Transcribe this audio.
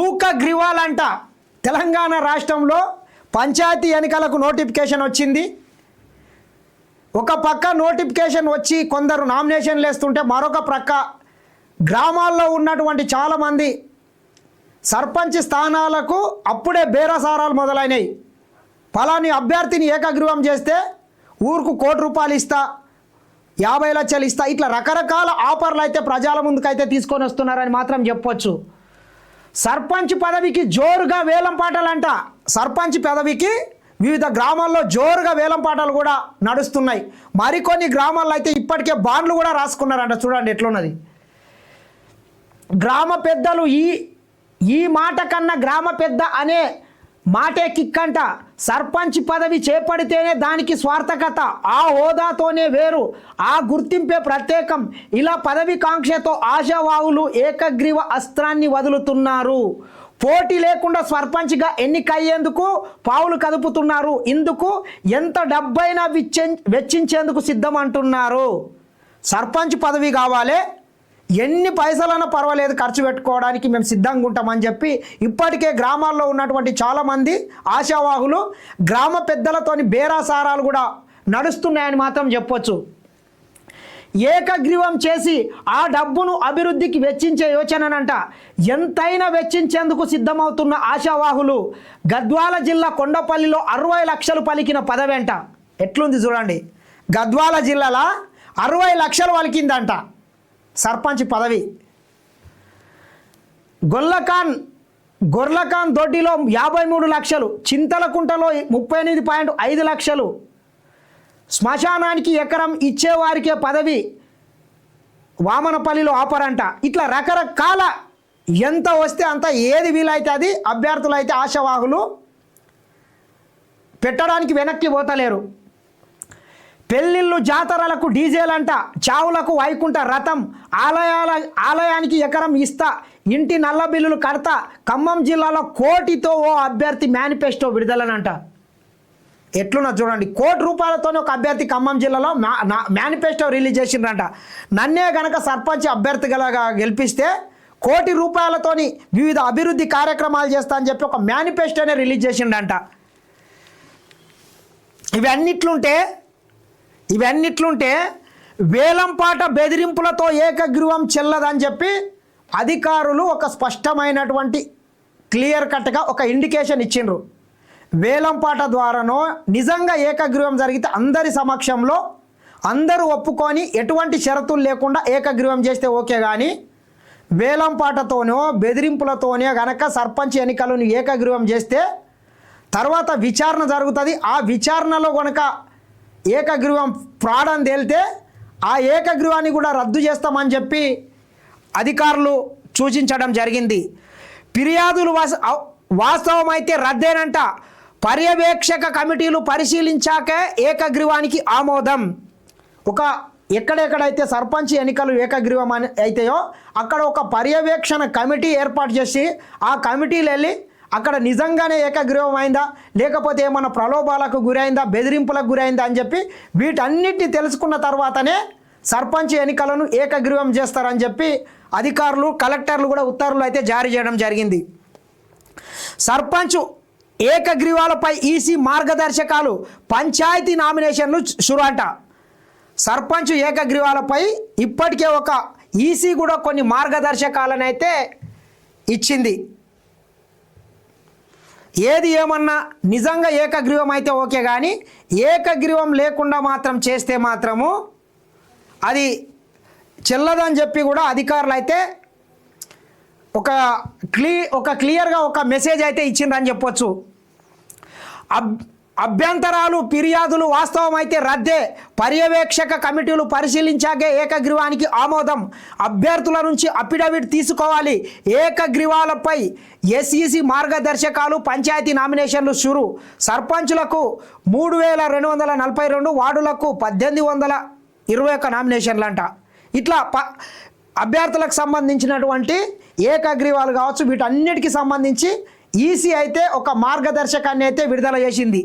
రూక గ్రివాలంట తెలంగాణ రాష్ట్రంలో పంచాయతీ ఎన్నికలకు నోటిఫికేషన్ వచ్చింది. ఒక పక్క నోటిఫికేషన్ వచ్చి కొందరు నామినేషన్లు వేస్తుంటే మరొక ప్రక్క గ్రామాల్లో ఉన్నటువంటి చాలామంది సర్పంచ్ స్థానాలకు అప్పుడే బేరసారాలు మొదలైనవి ఫలాని అభ్యర్థిని ఏకగ్రీవం చేస్తే ఊరుకు కోటి రూపాయలు ఇస్తా యాభై లక్షలు ఇస్తా ఇట్లా రకరకాల ఆఫర్లు అయితే ప్రజల ముందుకైతే తీసుకొని వస్తున్నారని మాత్రం చెప్పొచ్చు. సర్పంచ్ పదవికి జోరుగా వేలం పాటలంట. సర్పంచ్ పదవికి వివిధ గ్రామాల్లో జోరుగా వేలం పాటలు కూడా నడుస్తున్నాయి. మరికొన్ని గ్రామాల్లో అయితే ఇప్పటికే బాండ్లు కూడా రాసుకున్నారంట. చూడండి ఎట్లున్నది. గ్రామ పెద్దలు ఈ ఈ మాట కన్నా గ్రామ పెద్ద అనే మాటే కిక్కంట. సర్పంచ్ పదవి చేపడితేనే దానికి స్వార్థకత. ఆ హోదాతోనే వేరు. ఆ గుర్తింపే ప్రత్యేకం. ఇలా పదవి కాంక్షతో ఆశావాహులు ఏకగ్రీవ అస్త్రాన్ని వదులుతున్నారు. పోటీ లేకుండా సర్పంచ్గా ఎన్నికయ్యేందుకు పావులు కదుపుతున్నారు. ఇందుకు ఎంత డబ్బైనా వెచ్చి వెచ్చించేందుకు సిద్ధమంటున్నారు. సర్పంచ్ పదవి కావాలి ఎన్ని పైసలైనా పర్వాలేదు ఖర్చు పెట్టుకోవడానికి మేము సిద్ధంగా ఉంటామని చెప్పి ఇప్పటికే గ్రామాల్లో ఉన్నటువంటి చాలామంది ఆశావాహులు గ్రామ పెద్దలతోని బేరాసారాలు కూడా నడుస్తున్నాయని మాత్రం చెప్పొచ్చు. ఏకగ్రీవం చేసి ఆ డబ్బును అభివృద్ధికి వెచ్చించే యోచననంట. ఎంతైనా వెచ్చించేందుకు సిద్ధమవుతున్న ఆశావాహులు గద్వాల జిల్లా కొండపల్లిలో అరవై లక్షలు పలికిన పదవేంట. ఎట్లుంది చూడండి. గద్వాల జిల్లాలో అరవై లక్షలు పలికిందంట. సర్పంచ్ పదవి. గొల్లఖాన్ గొర్లఖాన్ దొడ్డిలో యాభై మూడు లక్షలు చింతలకుంటలో ముప్పై ఎనిమిది పాయింట్ ఐదు లక్షలు. శ్మశానానికి ఎకరం ఇచ్చేవారికే పదవి. వామనపల్లిలో ఆఫర్ అంట. ఇట్లా రకరకాల ఎంత వస్తే అంత ఏది వీలైతే అది అభ్యర్థులు అయితే ఆశావాహులు పెట్టడానికి వెనక్కి పోతలేరు. పెళ్ళిళ్ళు జాతరలకు డీజేలంట అంట చావులకు వైకుంఠ రథం ఆలయాల ఆలయానికి ఎకరం ఇస్తా ఇంటి నల్ల బిల్లులు కడతా ఖమ్మం జిల్లాలో కోటితో ఓ అభ్యర్థి మేనిఫెస్టో విడుదలనంట. ఎట్లున్నా చూడండి కోటి రూపాయలతోనే ఒక అభ్యర్థి ఖమ్మం జిల్లాలో మేనిఫెస్టో రిలీజ్ చేసిండ్రంట. నన్నే గనక సర్పంచ్ అభ్యర్థిగా గెలిపిస్తే కోటి రూపాయలతోని వివిధ అభివృద్ధి కార్యక్రమాలు చేస్తా అని చెప్పి ఒక మేనిఫెస్టోనే రిలీజ్ చేసిండంట ఇవన్నిట్లుంటే ఇవన్నిట్లుంటే వేలంపాట బెదిరింపులతో ఏకగ్రీవం చెల్లదని చెప్పి అధికారులు ఒక స్పష్టమైనటువంటి క్లియర్ కట్గా ఒక ఇండికేషన్ ఇచ్చిండ్రు. వేలంపాట ద్వారానో నిజంగా ఏకగ్రీవం జరిగితే అందరి సమక్షంలో అందరూ ఒప్పుకొని ఎటువంటి షరతులు లేకుండా ఏకగ్రీవం చేస్తే ఓకే కానీ వేలంపాటతోనో బెదిరింపులతోనే గనక సర్పంచ్ ఎన్నికలను ఏకగ్రీవం చేస్తే తర్వాత విచారణ జరుగుతుంది. ఆ విచారణలో కనుక ఏకగ్రీవం ఫ్రాడ్ అని తేలితే ఆ ఏకగ్రీవాన్ని కూడా రద్దు చేస్తామని చెప్పి అధికారులు సూచించడం జరిగింది. ఫిర్యాదులు వాస వాస్తవమైతే రద్దేనంట. పర్యవేక్షక కమిటీలు పరిశీలించాకే ఏకగ్రీవానికి ఆమోదం. ఒక ఎక్కడెక్కడైతే సర్పంచ్ ఎన్నికలు ఏకగ్రీవం అని అయితాయో అక్కడ ఒక పర్యవేక్షణ కమిటీ ఏర్పాటు చేసి ఆ కమిటీలు వెళ్ళి అక్కడ నిజంగానే ఏకగ్రీవం అయిందా లేకపోతే ఏమైనా ప్రలోభాలకు గురైందా? బెదిరింపులకు గురైందా అని చెప్పి వీటన్నిటిని తెలుసుకున్న తర్వాతనే సర్పంచ్ ఎన్నికలను ఏకగ్రీవం చేస్తారని చెప్పి అధికారులు కలెక్టర్లు కూడా ఉత్తర్వులు అయితే జారీ చేయడం జరిగింది. సర్పంచ్ ఏకగ్రీవాలపై ఈసీ మార్గదర్శకాలు పంచాయతీ నామినేషన్లు షురు సర్పంచ్ ఏకగ్రీవాలపై ఇప్పటికే ఒక ఈసీ కూడా కొన్ని మార్గదర్శకాలను అయితే ఇచ్చింది. ఏది ఏమన్నా నిజంగా ఏకగ్రీవం అయితే ఓకే కానీ ఏకగ్రీవం లేకుండా మాత్రం చేస్తే మాత్రము అది చెల్లదని చెప్పి కూడా అధికారులు అయితే ఒక క్లీ ఒక క్లియర్గా ఒక మెసేజ్ అయితే ఇచ్చిండ్రని చెప్పొచ్చు. అబ్ అభ్యంతరాలు ఫిర్యాదులు వాస్తవమైతే రద్దే. పర్యవేక్షక కమిటీలు పరిశీలించాకే ఏకగ్రీవానికి ఆమోదం. అభ్యర్థుల నుంచి అఫిడవిట్ తీసుకోవాలి. ఏకగ్రీవాలపై ఎస్ఈసి మార్గదర్శకాలు పంచాయతీ నామినేషన్లు షురు. సర్పంచులకు మూడు వేల రెండు వందల నలభై రెండు వార్డులకు పద్దెనిమిది వందల ఇరవై ఒక్క నామినేషన్లు అంట ఇట్లా ప అభ్యర్థులకు సంబంధించినటువంటి ఏకగ్రీవాలు కావచ్చు వీటన్నిటికీ సంబంధించి ఈసీ అయితే ఒక మార్గదర్శకాన్ని అయితే విడుదల చేసింది.